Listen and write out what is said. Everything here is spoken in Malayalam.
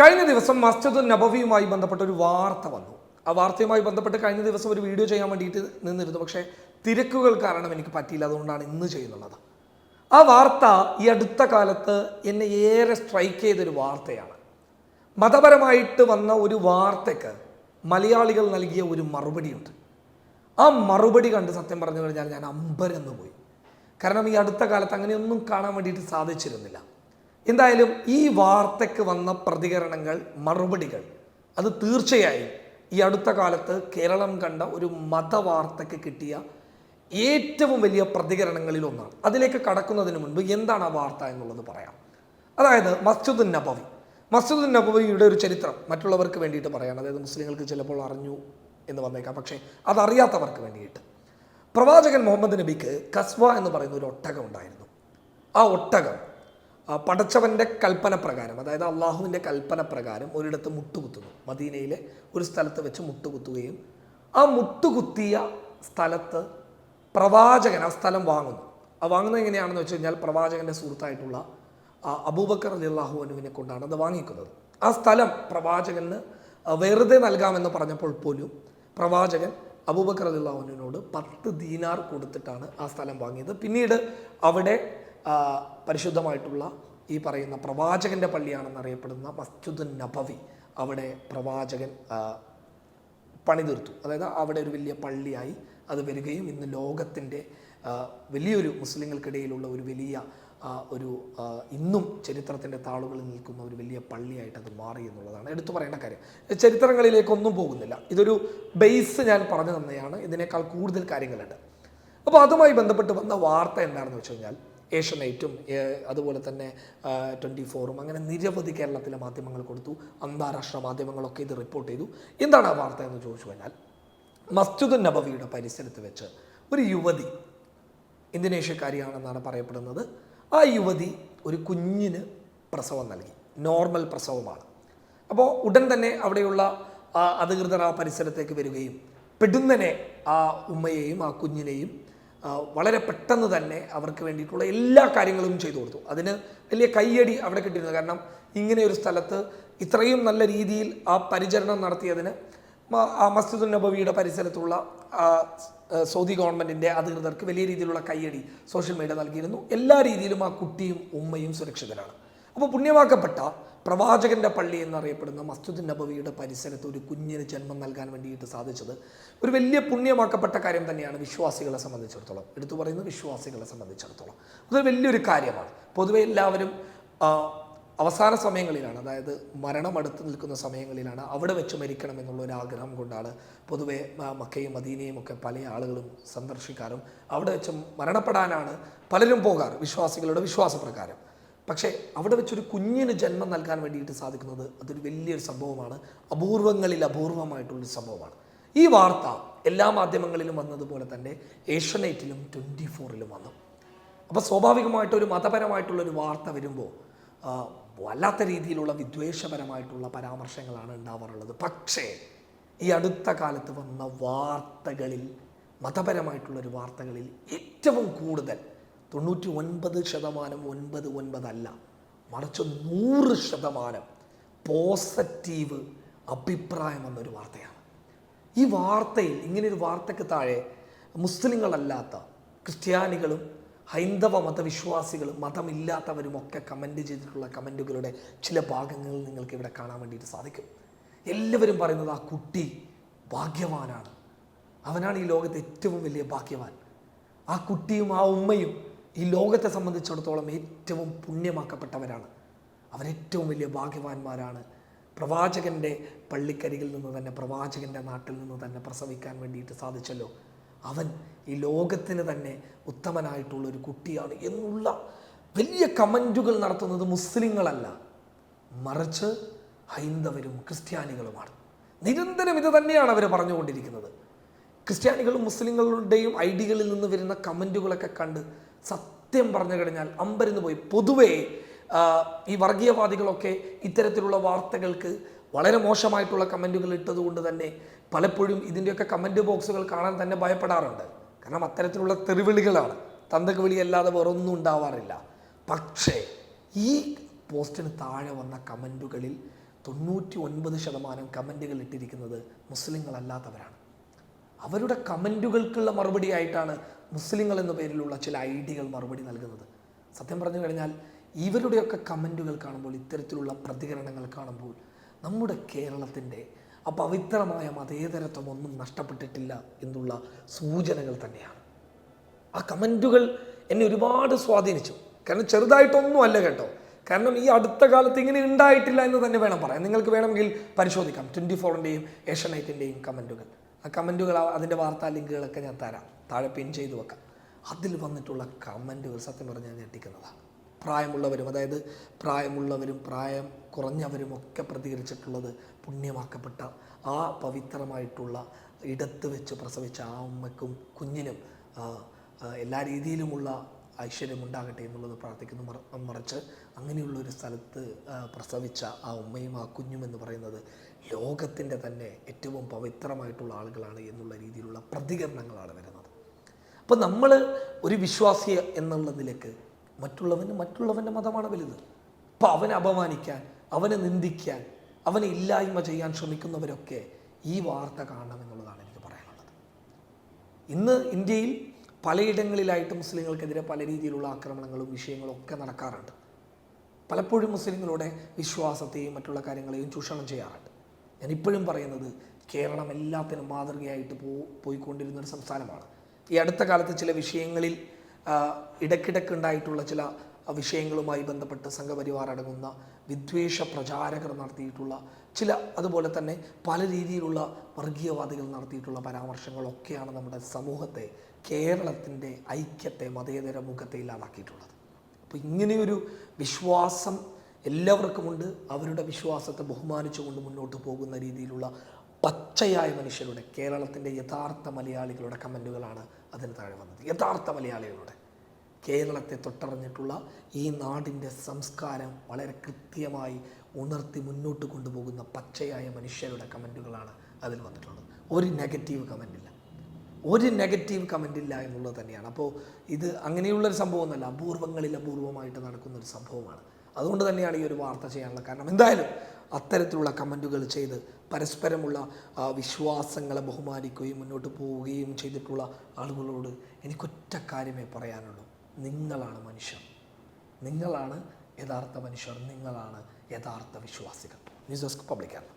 കഴിഞ്ഞ ദിവസം മസ്ജിദ് നബവിയുമായി ബന്ധപ്പെട്ട ഒരു വാർത്ത വന്നു. ആ വാർത്തയുമായി ബന്ധപ്പെട്ട് കഴിഞ്ഞ ദിവസം ഒരു വീഡിയോ ചെയ്യാൻ വേണ്ടിയിട്ട് നിന്നിരുന്നു. പക്ഷേ തിരക്കുകൾ കാരണം എനിക്ക് പറ്റിയില്ല. അതുകൊണ്ടാണ് ഇന്ന് ചെയ്യുന്നുള്ളത്. ആ വാർത്ത ഈ അടുത്ത കാലത്ത് എന്നെ ഏറെ സ്ട്രൈക്ക് ചെയ്തൊരു വാർത്തയാണ്. മതപരമായിട്ട് വന്ന ഒരു വാർത്തയ്ക്ക് മലയാളികൾ നൽകിയ ഒരു മറുപടിയുണ്ട്. ആ മറുപടി കണ്ട് സത്യം പറഞ്ഞു കഴിഞ്ഞാൽ ഞാൻ അമ്പരന്ന് പോയി കാരണം ഈ അടുത്ത കാലത്ത് അങ്ങനെയൊന്നും കാണാൻ വേണ്ടിയിട്ട് സാധിച്ചിരുന്നില്ല. എന്തായാലും ഈ വാർത്തയ്ക്ക് വന്ന പ്രതികരണങ്ങൾ മറുപടികൾ അത് തീർച്ചയായും ഈ അടുത്ത കാലത്ത് കേരളം കണ്ട ഒരു മതവാർത്തയ്ക്ക് കിട്ടിയ ഏറ്റവും വലിയ പ്രതികരണങ്ങളിൽ ഒന്നാണ്. അതിലേക്ക് കടക്കുന്നതിന് മുൻപ് എന്താണ് ആ വാർത്ത എന്നുള്ളത് പറയാം. അതായത് മസ്ജിദുൻ നബവി. മസ്ജിദുൻ നബവിയുടെ ഒരു ചരിത്രം മറ്റുള്ളവർക്ക് വേണ്ടിയിട്ട് പറയാം അതായത് മുസ്ലിങ്ങൾക്ക് ചിലപ്പോൾ അറിഞ്ഞു എന്ന് വന്നേക്കാം. പക്ഷേ അതറിയാത്തവർക്ക് വേണ്ടിയിട്ട്. പ്രവാചകൻ മുഹമ്മദ് നബിക്ക് കസ്വ എന്ന് പറയുന്ന ഒരു ഒട്ടകം ഉണ്ടായിരുന്നു. ആ ഒട്ടകം പടച്ചവന്റെ കൽപ്പന പ്രകാരം അതായത് അള്ളാഹുവിന്റെ കൽപ്പന പ്രകാരം ഒരിടത്ത് മുട്ടുകുത്തുന്നു. മദീനയിലെ ഒരു സ്ഥലത്ത് വെച്ച് മുട്ടുകുത്തുകയും ആ മുട്ടുകുത്തിയ സ്ഥലത്ത് പ്രവാചകൻ ആ സ്ഥലം വാങ്ങുന്നു. ആ വാങ്ങുന്നത് എങ്ങനെയാണെന്ന് വെച്ച് കഴിഞ്ഞാൽ പ്രവാചകന്റെ സുഹൃത്തായിട്ടുള്ള അബൂബക്കർ അലി അള്ളാഹു അനുവിനെ കൊണ്ടാണ് അത് വാങ്ങിക്കുന്നത്. ആ സ്ഥലം പ്രവാചകന് വെറുതെ നൽകാമെന്ന് പറഞ്ഞപ്പോൾ പോലും പ്രവാചകൻ അബൂബക്കർ അലി അള്ളാഹുവിനോട് പത്ത് ദീനാർ കൊടുത്തിട്ടാണ് ആ സ്ഥലം വാങ്ങിയത്. പിന്നീട് അവിടെ പരിശുദ്ധമായിട്ടുള്ള ഈ പറയുന്ന പ്രവാചകന്റെ പള്ളിയാണെന്നറിയപ്പെടുന്ന മസ്ജിദുൻ നബവി അവിടെ പ്രവാചകൻ പണിതീർത്തു അതായത് അവിടെ ഒരു വലിയ പള്ളിയായി അത് വരികയും ഇന്ന് ലോകത്തിന്റെ വലിയൊരു മുസ്ലിങ്ങൾക്കിടയിലുള്ള ഒരു വലിയ ഒരു ഇന്നും ചരിത്രത്തിന്റെ താളുകളിൽ നിൽക്കുന്ന ഒരു വലിയ പള്ളിയായിട്ട് അത് മാറി എന്നുള്ളതാണ്. എടുത്തു പറയേണ്ട കാര്യം. ചരിത്രങ്ങളിലേക്കൊന്നും പോകുന്നില്ല. ഇതൊരു ബേസ് ഞാൻ പറഞ്ഞു തന്നെയാണ്. ഇതിനേക്കാൾ കൂടുതൽ കാര്യങ്ങളുണ്ട്. അപ്പോൾ അതുമായി ബന്ധപ്പെട്ട് വന്ന വാർത്ത എന്താണെന്ന് വെച്ച് കഴിഞ്ഞാൽ ഏഷ്യനൈറ്റും അതുപോലെ തന്നെ ട്വന്റി ഫോറും അങ്ങനെ നിരവധി കേരളത്തിലെ മാധ്യമങ്ങൾ കൊടുത്തു. അന്താരാഷ്ട്ര മാധ്യമങ്ങളൊക്കെ ഇത് റിപ്പോർട്ട് ചെയ്തു. എന്താണ് ആ വാർത്ത എന്ന് ചോദിച്ചു കഴിഞ്ഞാൽ മസ്ജിദ് നബവിയുടെ പരിസരത്ത് വെച്ച് ഒരു യുവതി ഇന്തോനേഷ്യക്കാരിയാണെന്നാണ് പറയപ്പെടുന്നത്. ആ യുവതി ഒരു കുഞ്ഞിന് പ്രസവം നൽകി. നോർമൽ പ്രസവമാണ്. അപ്പോൾ ഉടൻ തന്നെ അവിടെയുള്ള അധികൃതർ ആ പരിസരത്തേക്ക് വരികയും പെടുന്നനെ ആ ഉമ്മയെയും ആ കുഞ്ഞിനെയും വളരെ പെട്ടെന്ന് തന്നെ അവർക്ക് വേണ്ടിയിട്ടുള്ള എല്ലാ കാര്യങ്ങളും ചെയ്തു കൊടുത്തു. അതിന് വലിയ കയ്യടി അവിടെ കിട്ടിയിരുന്നു. കാരണം ഇങ്ങനെ ഒരു സ്ഥലത്ത് ഇത്രയും നല്ല രീതിയിൽ ആ പരിചരണം നടത്തിയതിന് ആ മസ്ജിദുൽ നബവിയുടെ പരിസരത്തുള്ള സൗദി ഗവൺമെന്റിന്റെ അധികൃതർക്ക് വലിയ രീതിയിലുള്ള കയ്യടി സോഷ്യൽ മീഡിയ നൽകിയിരുന്നു. എല്ലാ രീതിയിലും ആ കുട്ടിയും ഉമ്മയും സുരക്ഷിതരാണ്. അപ്പോൾ പുണ്യമാക്കപ്പെട്ട പ്രവാചകന്റെ പള്ളി എന്നറിയപ്പെടുന്ന മസ്ജിദ് നബവിയുടെ പരിസരത്ത് ഒരു കുഞ്ഞിന് ജന്മം നൽകാൻ വേണ്ടിയിട്ട് സാധിച്ചത് ഒരു വലിയ പുണ്യമാക്കപ്പെട്ട കാര്യം തന്നെയാണ് വിശ്വാസികളെ സംബന്ധിച്ചിടത്തോളം. എടുത്തു പറയുന്നത് വിശ്വാസികളെ സംബന്ധിച്ചിടത്തോളം. അതൊരു വലിയൊരു കാര്യമാണ്. പൊതുവെ എല്ലാവരും അവസാന സമയങ്ങളിലാണ് അതായത് മരണം അടുത്ത് നിൽക്കുന്ന സമയങ്ങളിലാണ് അവിടെ വെച്ച് മരിക്കണം എന്നുള്ള ഒരു ആഗ്രഹം കൊണ്ടാണ് പൊതുവെ മക്കയും മദീനയും ഒക്കെ പല ആളുകളും സന്ദർശിക്കാറും. അവിടെ വെച്ച് മരണപ്പെടാനാണ് പലരും പോകാറ് വിശ്വാസികളുടെ വിശ്വാസപ്രകാരം. പക്ഷേ അവിടെ വെച്ചൊരു കുഞ്ഞിന് ജന്മം നൽകാൻ വേണ്ടിയിട്ട് സാധിക്കുന്നത് അതൊരു വലിയൊരു സംഭവമാണ്. അപൂർവങ്ങളിൽ അപൂർവമായിട്ടുള്ളൊരു സംഭവമാണ്. ഈ വാർത്ത എല്ലാ മാധ്യമങ്ങളിലും വന്നതുപോലെ തന്നെ ഏഷ്യനൈറ്റിലും ട്വന്റി ഫോറിലും വന്നു. അപ്പോൾ സ്വാഭാവികമായിട്ട് ഒരു മതപരമായിട്ടുള്ള ഒരു വാർത്ത വരുമ്പോൾ വല്ലാത്ത രീതിയിലുള്ള വിദ്വേഷപരമായിട്ടുള്ള പരാമർശങ്ങളാണ് ഉണ്ടാവാറുള്ളത്. പക്ഷേ ഈ അടുത്ത കാലത്ത് വന്ന വാർത്തകളിൽ മതപരമായിട്ടുള്ളൊരു വാർത്തകളിൽ ഏറ്റവും കൂടുതൽ തൊണ്ണൂറ്റി ഒൻപത് ശതമാനം ഒൻപത് ഒൻപതല്ല. മറിച്ച് നൂറ് ശതമാനം പോസിറ്റീവ് അഭിപ്രായം എന്നൊരു വാർത്തയാണ്. ഈ വാർത്തയിൽ ഇങ്ങനെയൊരു വാർത്തയ്ക്ക് താഴെ മുസ്ലിങ്ങളല്ലാത്ത ക്രിസ്ത്യാനികളും ഹൈന്ദവ മതവിശ്വാസികളും മതമില്ലാത്തവരുമൊക്കെ കമന്റ് ചെയ്തിട്ടുള്ള കമന്റുകളുടെ ചില ഭാഗങ്ങൾ നിങ്ങൾക്ക് ഇവിടെ കാണാൻ വേണ്ടിയിട്ട് സാധിക്കും. എല്ലാവരും പറയുന്നത് ആ കുട്ടി ഭാഗ്യവാനാണ്. അവനാണ് ഈ ലോകത്തെ ഏറ്റവും വലിയ ഭാഗ്യവാൻ. ആ കുട്ടിയും ആ ഉമ്മയും ഈ ലോകത്തെ സംബന്ധിച്ചിടത്തോളം ഏറ്റവും പുണ്യമാക്കപ്പെട്ടവരാണ്. അവരേറ്റവും വലിയ ഭാഗ്യവാന്മാരാണ്. പ്രവാചകന്റെ പള്ളിക്കരികിൽ നിന്ന് തന്നെ പ്രവാചകന്റെ നാട്ടിൽ നിന്ന് തന്നെ പ്രസവിക്കാൻ വേണ്ടിയിട്ട് സാധിച്ചല്ലോ. അവൻ ഈ ലോകത്തിന് തന്നെ ഉത്തമനായിട്ടുള്ള ഒരു കുട്ടിയാണ് എന്നുള്ള വലിയ കമന്റുകൾ നടത്തുന്നത് മുസ്ലിങ്ങളല്ല. മറിച്ച് ഹൈന്ദവരും ക്രിസ്ത്യാനികളുമാണ്. നിരന്തരം ഇത് തന്നെയാണ് അവർ പറഞ്ഞുകൊണ്ടിരിക്കുന്നത്. ക്രിസ്ത്യാനികളും മുസ്ലിങ്ങളുടെയും ഐഡികളിൽ നിന്ന് വരുന്ന കമന്റുകളൊക്കെ കണ്ട് സത്യം പറഞ്ഞു കഴിഞ്ഞാൽ അമ്പരന്ന് പോയി. പൊതുവേ ഈ വർഗീയവാദികളൊക്കെ ഇത്തരത്തിലുള്ള വാർത്തകൾക്ക് വളരെ മോശമായിട്ടുള്ള കമന്റുകൾ ഇട്ടതുകൊണ്ട് തന്നെ പലപ്പോഴും ഇതിന്റെയൊക്കെ കമന്റ് ബോക്സുകൾ കാണാൻ തന്നെ ഭയപ്പെടാറുണ്ട്. കാരണം അത്തരത്തിലുള്ള തെറിവിളികളാണ്. തന്തക്ക് വിളി അല്ലാതെ വേറൊന്നും ഉണ്ടാവാറില്ല. പക്ഷേ ഈ പോസ്റ്റിന് താഴെ വന്ന കമന്റുകളിൽ തൊണ്ണൂറ്റി ഒൻപത് ശതമാനം കമന്റുകൾ ഇട്ടിരിക്കുന്നത് മുസ്ലിങ്ങളല്ലാത്തവരാണ്. അവരുടെ കമന്റുകൾക്കുള്ള മറുപടി ആയിട്ടാണ് മുസ്ലിങ്ങൾ എന്ന പേരിലുള്ള ചില ഐഡികൾ മറുപടി നൽകുന്നത്. സത്യം പറഞ്ഞു കഴിഞ്ഞാൽ ഇവരുടെയൊക്കെ കമന്റുകൾ കാണുമ്പോൾ ഇത്തരത്തിലുള്ള പ്രതികരണങ്ങൾ കാണുമ്പോൾ നമ്മുടെ കേരളത്തിന്റെ ആ പവിത്രമായ മതേതരത്വം ഒന്നും നഷ്ടപ്പെട്ടിട്ടില്ല എന്നുള്ള സൂചനകൾ തന്നെയാണ്. ആ കമന്റുകൾ എന്നെ ഒരുപാട് സ്വാധീനിച്ചു. കാരണം ചെറുതായിട്ടൊന്നും അല്ല കേട്ടോ. കാരണം ഈ അടുത്ത കാലത്ത് ഇങ്ങനെ ഉണ്ടായിട്ടില്ല എന്ന് തന്നെ വേണം പറയാം നിങ്ങൾക്ക് വേണമെങ്കിൽ പരിശോധിക്കാം. ട്വന്റി ഫോറിന്റെയും ഏഷ്യനൈറ്റിന്റെയും കമന്റുകൾ കമന്റുകൾ അതിന്റെ വാർത്താ ലിങ്കുകളൊക്കെ ഞാൻ തരാം. താഴെ പിൻ ചെയ്ത് വെക്കാം. അതിൽ വന്നിട്ടുള്ള കമന്റുകൾ സത്യം പറഞ്ഞാൽ ഞെട്ടിക്കുന്നതാണ് പ്രായമുള്ളവരും അതായത് പ്രായമുള്ളവരും പ്രായം കുറഞ്ഞവരും ഒക്കെ പ്രതികരിച്ചിട്ടുള്ളത് പുണ്യമാക്കപ്പെട്ട ആ പവിത്രമായിട്ടുള്ള ഇടത്ത് വെച്ച് പ്രസവിച്ച ആ അമ്മയ്ക്കും കുഞ്ഞിനും എല്ലാ രീതിയിലുമുള്ള ഐശ്വര്യം ഉണ്ടാകട്ടെ എന്നുള്ളത് പ്രാർത്ഥിക്കുന്നു. മറ- മറിച്ച് അങ്ങനെയുള്ള ഒരു സ്ഥലത്ത് പ്രസവിച്ച ആ ഉമ്മയും ആ കുഞ്ഞും എന്ന് പറയുന്നത് ലോകത്തിന്റെ തന്നെ ഏറ്റവും പവിത്രമായിട്ടുള്ള ആളുകളാണ് എന്നുള്ള രീതിയിലുള്ള പ്രതികരണങ്ങളാണ് വരുന്നത്. അപ്പോൾ നമ്മൾ ഒരു വിശ്വാസി എന്നുള്ളതിലേക്ക് മറ്റുള്ളവന് മറ്റുള്ളവന്റെ മതമാണ് വലുത്. അപ്പോൾ അവനെ അപമാനിക്കാൻ അവനെ നിന്ദിക്കാൻ അവനെ ഇല്ലായ്മ ചെയ്യാൻ ശ്രമിക്കുന്നവരൊക്കെ ഈ വാർത്ത കാണണം എന്നുള്ളതാണ് എനിക്ക് പറയാനുള്ളത്. ഇന്ന് ഇന്ത്യയിൽ പലയിടങ്ങളിലായിട്ട് മുസ്ലിങ്ങൾക്കെതിരെ പല രീതിയിലുള്ള ആക്രമണങ്ങളും വിഷയങ്ങളും ഒക്കെ നടക്കാറുണ്ട്. പലപ്പോഴും മുസ്ലിങ്ങളുടെ വിശ്വാസത്തെയും മറ്റുള്ള കാര്യങ്ങളെയും ചൂഷണം ചെയ്യാറുണ്ട്. ഞാൻ ഇപ്പോഴും പറയുന്നത് കേരളം എല്ലാത്തിനും മാതൃകയായിട്ട് പോ പോയിക്കൊണ്ടിരുന്ന ഒരു സംസ്ഥാനമാണ്. ഈ അടുത്ത കാലത്ത് ചില വിഷയങ്ങളിൽ ഇടയ്ക്കിടയ്ക്കുണ്ടായിട്ടുള്ള ചില വിഷയങ്ങളുമായി ബന്ധപ്പെട്ട് സംഘപരിവാർ അടങ്ങുന്ന വിദ്വേഷ പ്രചാരകർ നടത്തിയിട്ടുള്ള ചില അതുപോലെ തന്നെ പല രീതിയിലുള്ള വർഗീയവാദികൾ നടത്തിയിട്ടുള്ള പരാമർശങ്ങളൊക്കെയാണ് നമ്മുടെ സമൂഹത്തെ കേരളത്തിന്റെ ഐക്യത്തെ മതേതര മുഖത്തെ ഇല്ലാതാക്കിയിട്ടുള്ളത് അപ്പോൾ ഇങ്ങനെയൊരു വിശ്വാസം എല്ലാവർക്കുമുണ്ട്. അവരുടെ വിശ്വാസത്തെ ബഹുമാനിച്ചുകൊണ്ട് മുന്നോട്ട് പോകുന്ന രീതിയിലുള്ള പച്ചയായ മനുഷ്യരുടെ കേരളത്തിന്റെ യഥാർത്ഥ മലയാളികളുടെ കമന്റുകളാണ് അതിന് താഴെ വന്നത്. യഥാർത്ഥ മലയാളികളുടെ കേരളത്തെ തൊട്ടറിഞ്ഞിട്ടുള്ള ഈ നാടിന്റെ സംസ്കാരം വളരെ കൃത്യമായി ഉണർത്തി മുന്നോട്ട് കൊണ്ടുപോകുന്ന പച്ചയായ മനുഷ്യരുടെ കമന്റുകളാണ് അതിൽ വന്നിട്ടുള്ളത്. ഒരു നെഗറ്റീവ് കമന്റില്ല. ഒരു നെഗറ്റീവ് കമന്റ് ഇല്ല എന്നുള്ളത് തന്നെയാണ്. അപ്പോൾ ഇത് അങ്ങനെയുള്ളൊരു സംഭവമൊന്നുമല്ല. അപൂർവങ്ങളിൽ അപൂർവമായിട്ട് നടക്കുന്ന ഒരു സംഭവമാണ്. അതുകൊണ്ട് തന്നെയാണ് ഈ ഒരു വാർത്ത ചെയ്യാനുള്ള കാരണം. എന്തായാലും അത്തരത്തിലുള്ള കമന്റുകൾ ചെയ്ത് പരസ്പരമുള്ള വിശ്വാസങ്ങളെ ബഹുമാനിക്കുകയും മുന്നോട്ട് പോവുകയും ചെയ്തിട്ടുള്ള ആളുകളോട് എനിക്കൊറ്റ കാര്യമേ പറയാനുള്ളൂ. നിങ്ങളാണ് മനുഷ്യർ. നിങ്ങളാണ് യഥാർത്ഥ മനുഷ്യർ. നിങ്ങളാണ് യഥാർത്ഥ വിശ്വാസികൾ. News desk പബ്ലിക്കാണ്